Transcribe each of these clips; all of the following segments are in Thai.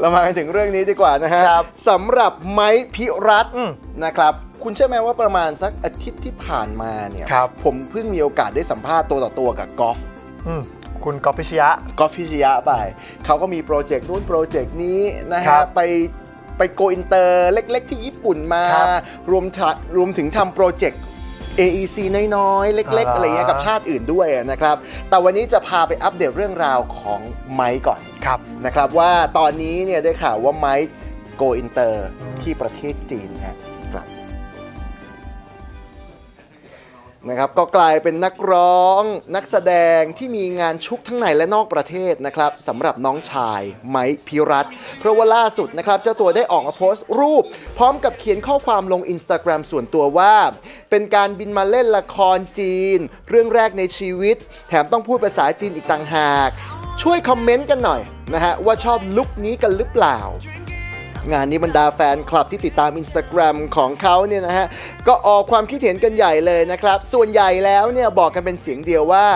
เรามากันถึงเรื่องนี้ดีกว่านะฮะครับสำหรับไม้พิรัตน์อืมนะครับ คุณเชื่อไหมว่าประมาณสักอาทิตย์ที่ผ่านมาเนี่ยครับ ผมเพิ่งมีโอกาสได้สัมภาษณ์ตัวต่อตัวกับกอล์ฟ อืมคุณกอฟพิชยะ กอล์ฟพิชยะไป เขาก็มีโปรเจกต์นู้นโปรเจกต์นี้นะครัฮะบไปไปโกอินเตอร์เล็ก ๆ ที่ญี่ปุ่นมา ครับรวมทะรวมถึงทำโปรเจกต์ AEC น้อยๆ เล็กๆอ่าอะไรเงี้ยกับชาติอื่นด้วยนะครับ แต่วันนี้จะพาไปอัปเดตเรื่องราวของไมค์ก่อนครับนะครับว่าตอนนี้เนี่ยได้ข่าวว่าไมค์โกอินเตอร์อืมที่ประเทศจีนฮะ นะครับก็กลายเป็นนักร้องนักแสดงที่มีงานชุกทั้งในและนอกประเทศนะครับสำหรับน้องชายไมพิรัตเพราะว่าล่าสุดนะครับเจ้าตัวได้ออกมาโพสต์รูป พร้อมกับเขียนข้อความลง Instagram ส่วนตัวว่า เป็นการบินมาเล่นละครจีน เรื่องแรกในชีวิต แถมต้องพูดภาษาจีนอีกต่างหาก ช่วยคอมเมนต์กันหน่อยนะฮะว่าชอบลุคนี้กันหรือเปล่า งานนี้บรรดาแฟนคลับที่ติดตาม Instagram ของเขาเนี่ยนะฮะ ก็ออกความคิดเห็นกันใหญ่เลยนะครับ ส่วนใหญ่แล้วเนี่ยบอกกันเป็นเสียงเดียวว่า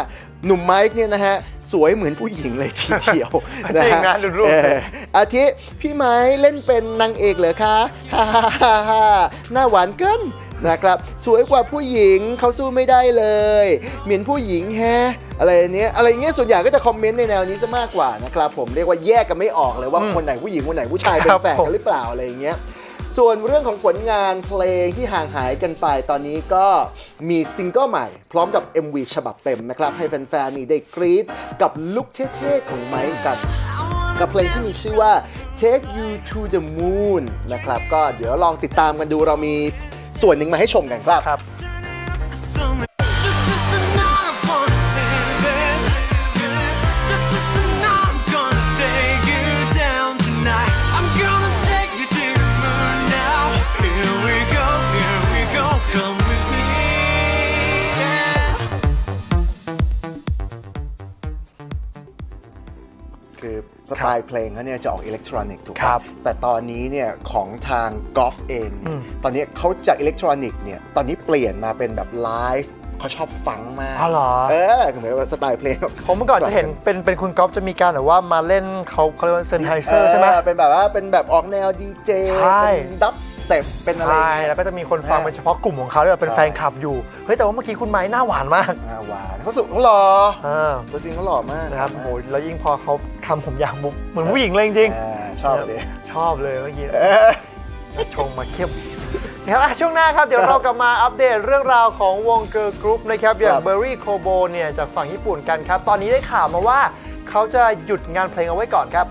หนุ่มไมค์เนี่ยนะฮะ สวยเหมือนผู้หญิงเลยทีเดียวจริงนะดูรูป เอออาทิพี่ไม้เล่นเป็นนางเอกเหรอคะฮ่าฮ่าฮ่าฮ่าหน้าหวานเกิน นะครับ สวยกว่าผู้หญิงเขาสู้ไม่ได้เลยเหมือนผู้หญิงแฮะอะไรเนี้ยอะไรเงี้ยส่วนใหญ่ก็จะคอมเมนต์ในแนวนี้ซะมากกว่านะครับผมเรียกว่าแยกกันไม่ออกเลยว่าอืมคนไหนผู้หญิงคนไหนผู้ชายเป็ครันบแฝดผกัมนหรือเปล่าอะไรอย่างเงี้ยส่วนเรื่องของผลงานเพลงที่ห่างหายกันไปตอนนี้ก็มีซิงเกิลใหม่ พร้อมกับ MV ฉบับเต็มนะครับ ให้แฟนๆนี่ได้กรี๊ดกับลุคเท่ๆของไมค์กัน กับเพลงที่มีชื่อว่า Take You to the Moon นะครับ ก็เดี๋ยวลองติดตามกันดูเรามี ส่วนหนึ่งมาให้ชมกันครับ คือสไตล์เพลงเขาเนี่ยจะออกอิเล็กทรอนิกส์ถูกไหมครับแต่ตอนนี้เนี่ยของทางกอล์ฟเองเนี่ยอืมตอนนี้เขาจากอิเล็กทรอนิกส์เนี่ยตอนนี้เปลี่ยนมาเป็นแบบไลฟ์ เขาชอบฟังมากอ๋อเหรอ เออเหมือนว่าสไตล์เพลง ผมเมื่อก่อนจะเห็นเป็นเป็นคุณก๊อฟจะมีการแบบว่ามาเล่นเขาเขาเรียกว่าเซนไฮเซอร์ใช่ไหมเป็นแบบว่าเป็นแบบออกแนวดีเจใช่เป็นดับสเต็ปเป็นอะไรใช่แล้วก็จะมีคนฟังอ่าเป็นเฉพาะกลุ่มของเขาที่แบบเป็นใช่แฟนคลับอยู่ เฮ้ยแต่ว่าเมื่อกี้คุณไม้หน้าหวานมากอ่าหวานเขาสุดเขาหล่อเออตัวจริงเขาหล่อมากนะครับโหแล้วยิ่งพอเขาทำผมอยากบุบเหมือนผู้หญิงเลยจริงอ่าชอบเลยๆชอบเลยเมื่อกี้เออชงมาเข้มนะ ครับอะช่วงหน้าครับ เดี๋ยวเรากลับมาอัปเดตเรื่องราวของวงเกิร์ลกรุ๊ปนะครับ อย่างครับเบอร์รี่โคโบเนี่ย จากฝั่งญี่ปุ่นกันครับ ตอนนี้ได้ข่าวมาว่าเขาจะหยุดงานเพลงเอาไว้ก่อนครับ